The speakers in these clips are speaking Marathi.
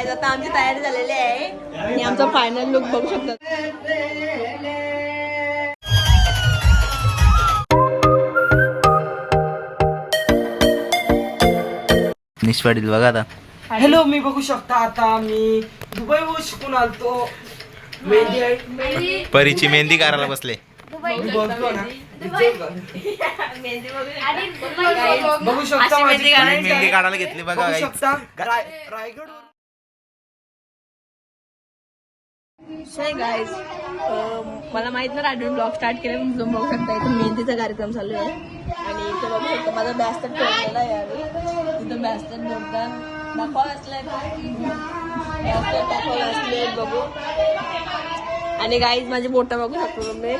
आज आता आमची तयारी झालेली आहे. आणि आमचा फायनल लुक बघू शकता. निष्पाडील बघा आता. हॅलो मी बघू शकता आता मी दुबईहून शिकून आलतो मेहंदी परीची मेहंदी करायला बसले. बघू. शकता मेहंदी काढायला घेतली बघा. शकता. रायगड गाईज um, मला माहीत नाही आठवण ब्लॉग स्टार्ट केले तुम्ही बघू शकता इथं मेहंदीचा कार्यक्रम चालू आहे. आणि इथं बघू शकता माझा बॅस्टर ठेवलेला आहे यावेळी. तिथं बॅस्टर बोलतात दाखवा असलाय. असले बघू. आणि गाईज माझी बोटं बघू शकतो तुम्ही.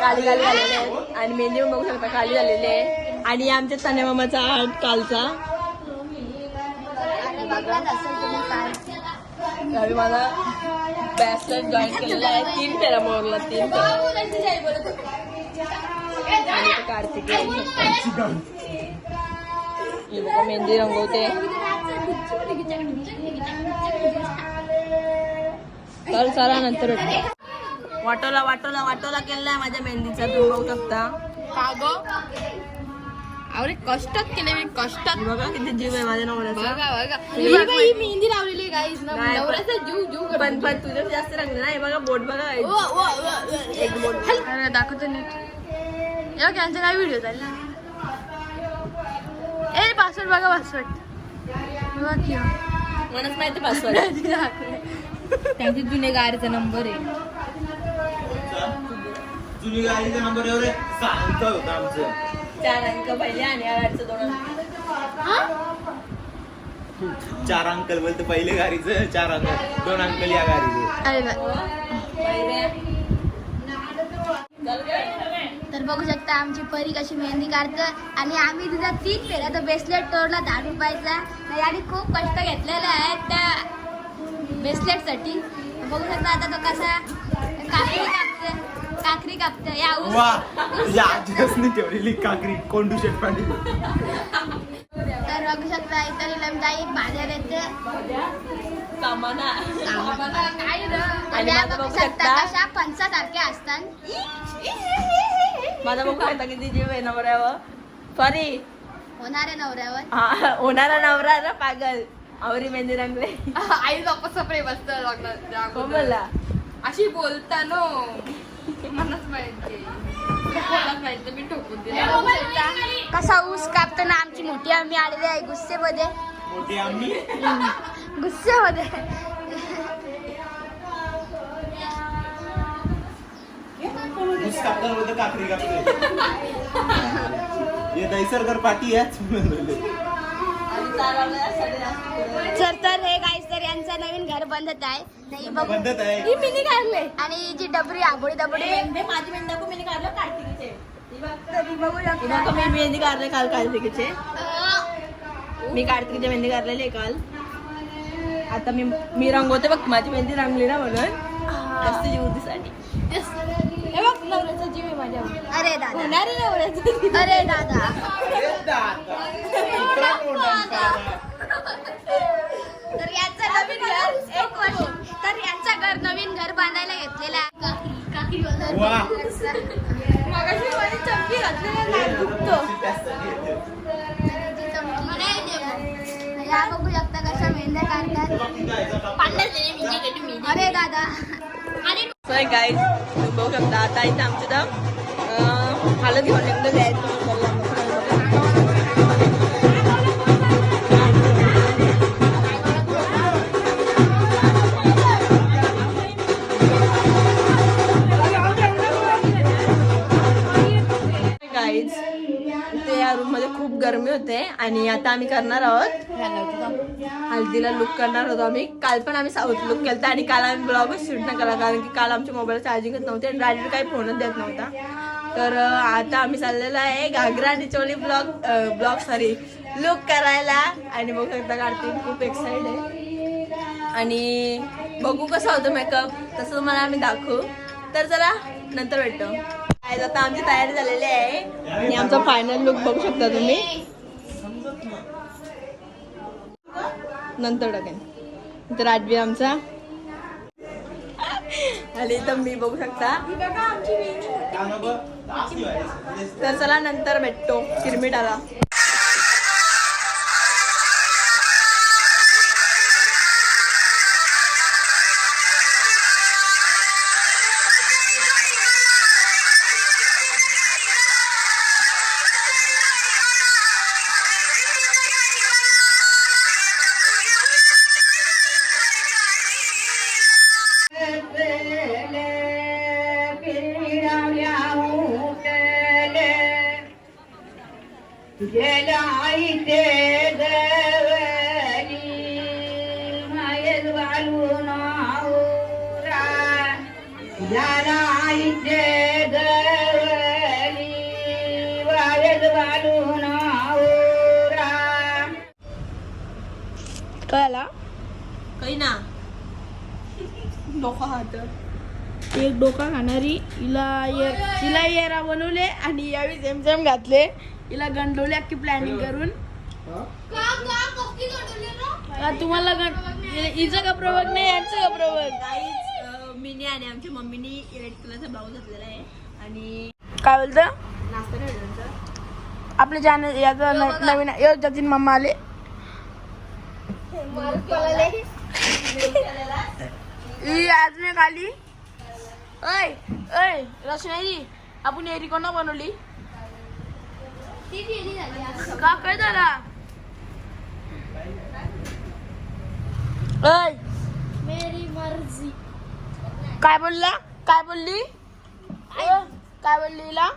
काली काली झालेले आहेत. आणि मेहंदी बघू शकता काली झालेली आहे. आणि आमच्या तने मामाचा आर्ट कालचा. यावेळी मला बॅचलर जॉईन केलेला आहे. तीन फेरा मोरला तीन फेरा आणि कार्तिक मेहंदी रंगवते. तर चला नंतर वाटोला वाटोला वाटोला केलेला आहे माझ्या मेहंदीचा. तुम्ही बघू शकता. का ग? अरे कष्टात केले मी कष्टात हे बघा किती जीव आहे माझ्या नवऱ्याचा बघा बघा ही बघा. बाई मेहंदी लावलेली गाईस ना नाही, पण- नवऱ्याचा जीव जीव करतो. पण पण तुझं जास्त रंग नाही बघा बोट बघा ओ, ओ, ओ, ओ. एक बोट अरे दाखवतो नीट या त्यांचा काय व्हिडिओ चालला ए पासवर्ड बघा पासवर्ड बघा की हो. मलाच माहिती पासवर्ड त्यांचे जुने गाडीचा नंबर आहे तुम्ही गाडीचा नंबर एवढे सांगतो होतं आमचं चार अंक पहिले आणि दोन अंक. चार अंकल बोलते पहिले गाडीचं चार अंकल दोन अंकल या गाडीचं. तर बघू शकता आमची परी कशी मेहंदी काढतं. आणि आम्ही तिचा तीन फेऱ्या तर ब्रेसलेट तोडला दहा रुपयाचा आणि खूप कष्ट घेतलेले आहेत त्या ब्रेसलेटसाठी बघू शकता आता तो कसा कापते काकरी कापते या ऊस वा तुझ्या आजीने ठेवलेली काकरी कोंडू शेटपाडी तर बघू शकता इतर काय रे? आणि बघू शकता कशा पंचासारख्या असतात. माझा बघू शकता किती जीव आहे नवऱ्यावर. सॉरी होणाऱ्या नवऱ्यावर. हा होणारा नवरा ना पागल. आवरी मेहंदी रंगले. आई बाप्पा प्रेम असतं लग्नात कोण बोलला अशी बोलता नो. मलाच माहिती कोणालाच माहिती मी ठोकून दिले. कसा ऊस कापताना आमची मोठी आम्ही आलेली आहे गुस्सेमध्ये. मोठी आम्ही? गुस्सेमध्ये. काकरी कापते हे दैसरकर पाटी याच तर तर हे गाईस तर यांचं नवीन घर बंदत आहे. नाही बघू. बंदत आहे. ही मिनी काढले आणि जी डबरी आबोळी दबडी माझी मेहंदी दाखव, मेहंदी काढलं कार्तिकीचे ही बघ. तरी बघू ही शकता बघ, मी मेहंदी काढले काल कार्तिकीचे मी कार्तिकीचे मेहंदी काढलेली आहे काल. आता मी मी रंगवते बघ माझी मेहंदी रंगली ना म्हणून. जास्त जीवतीसाठी हे नवऱ्याचा जीव आहे माझ्यावर. अरे दादा. होणारे नवऱ्याचा अरे दादा. तर यांचं नवीन घर एक वर्ष. तर यांचं घर नवीन घर बांधायला घेतलेलं आहे. वा. मगाशी माझी चमकी घातलेला दुखतो. या बघू शकता कशा मेहंद्या काढतात अरे दादा. आणि सो गाईज तुम्ही बघू शकता आता इथे आमच्या इथं हालत घेऊन एकदम होते आणि आता आम्ही करणार आहोत हल्दीला लुक करणार होतो आम्ही. काल पण आम्ही साऊथ लुक केलता आणि काल आम्ही ब्लॉगच शूट नाही केला कारण की काल आमच्या मोबाईल चार्जिंगच नव्हते आणि डायरेक्ट काही फोनच देत नव्हता. तर आता आम्ही चाललेलो आहे घागरा आणि चोली ब्लॉग ब्लॉग सॉरी लुक करायला. आणि बघू शकता कार्तिक खूप एक्साइट आहे. आणि बघू कसं होतं मेकअप तसं तुम्हाला आम्ही दाखवू. तर चला नंतर भेटतो आता आमची तयारी झालेली आहे. आणि आमचा फायनल लुक बघू शकता तुम्ही. नंतर टाकेन. तर आठवी आमचा. आणि तर मी बघू शकता. तर चला नंतर भेटतो. किरमिटाला. कळला? काही ना. नको हात. एक डोका खाणारी हिला ये- हिला येरा बनवले आणि यावेळी झेमझेम घातले. हिला गंडवले अख्खी प्लॅनिंग करून. हा, तुम्हाला गण हिचं का प्रभाग नाही? याचं का प्रभाग काहीच मीनी आणि आमच्या मम्मीनी रेड कलरचा ब्लाऊज घातलेला आहे. आणि काय बोलतं? नाश्ता त्यांचा. आपल्या चॅनल याचा न- नवीन यो जतीन मम्मा आले. ही आज मी खाली. ऐ ऐ रचनाजी आपण एरी कोणा बनवली? का काय झाला ऐ मेरी मर्जी. काय बोलला? काय बोलली? काय बोलली हिला?